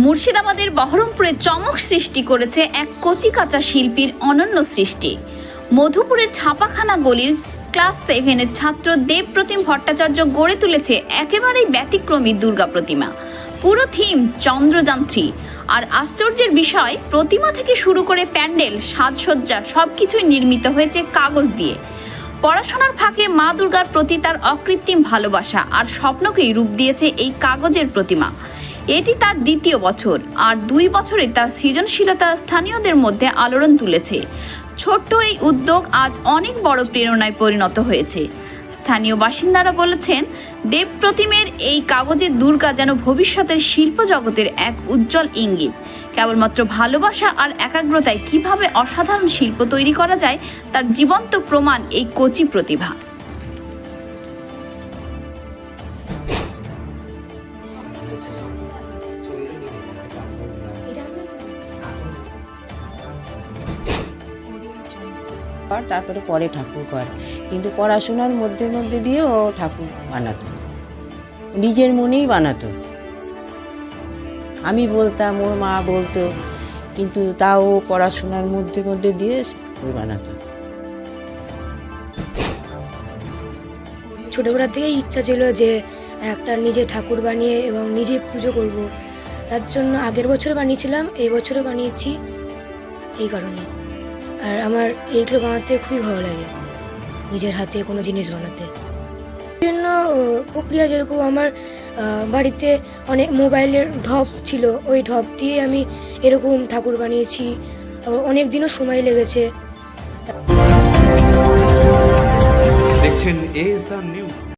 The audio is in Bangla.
মুর্শিদাবাদের বহরমপুরে চমক সৃষ্টি করেছে এক কচি কাঁচা শিল্পীর অনন্য সৃষ্টি। মধুপুরের ছাপাখানা গলির ক্লাস সেভেনের ছাত্র দেবপ্রতিম ভট্টাচার্য গড়ে তুলেছে একেবারেই ব্যতিক্রমী দুর্গা প্রতিমা। পুরো থিম চন্দ্রযান্ত্রী আর আশ্চর্যের বিষয়, প্রতিমা থেকে শুরু করে প্যান্ডেল, সাজসজ্জা সবকিছুই নির্মিত হয়েছে কাগজ দিয়ে। পড়াশোনার ফাঁকে মা দুর্গার প্রতি তার অকৃত্রিম ভালোবাসা আর স্বপ্নকেই রূপ দিয়েছে এই কাগজের প্রতিমা। এটি তার দ্বিতীয় বছর, আর দুই বছরে তার সৃজনশীলতা স্থানীয়দের মধ্যে আলোড়ন তুলেছে। ছোট্ট এই উদ্যোগ আজ অনেক বড় প্রেরণায় পরিণত হয়েছে। স্থানীয় বাসিন্দারা বলেছেন, দেব প্রতিমের এই কাগজের দুর্গা যেন ভবিষ্যতের শিল্প জগতের এক উজ্জ্বল ইঙ্গিত। কেবলমাত্র ভালোবাসা আর একাগ্রতায় কীভাবে অসাধারণ শিল্প তৈরি করা যায়, তার জীবন্ত প্রমাণ এই কচি প্রতিভা। আর তারপরে পরে ঠাকুর কর কিন্তু পড়াশোনার মধ্যে মধ্যে দিয়ে ও ঠাকুর বানাতো। নিজের মনেই বানাতো। আমি বলতাম, ওর মা বলতো, কিন্তু তাও পড়াশোনার মধ্যে মধ্যে দিয়ে ঠাকুর বানাতো। ছোটোবেলা থেকেই ইচ্ছা ছিল যে, একটা নিজে ঠাকুর বানিয়ে এবং নিজে পুজো করব। তার জন্য আগের বছর বানিয়েছিলাম, এই বছরও বানিয়েছি, এই কারণে আর আমার এইগুলো বানাতে খুবই ভালো লাগে। নিজের হাতে কোনো জিনিস বানাতে। বিভিন্ন প্রক্রিয়া যেরকম আমার বাড়িতে অনেক মোবাইলের ঢপ ছিল, ওই ঢপ দিয়ে আমি এরকম ঠাকুর বানিয়েছি। অনেক দিনও সময় লেগেছে। দেখছেন এএসআর নিউজ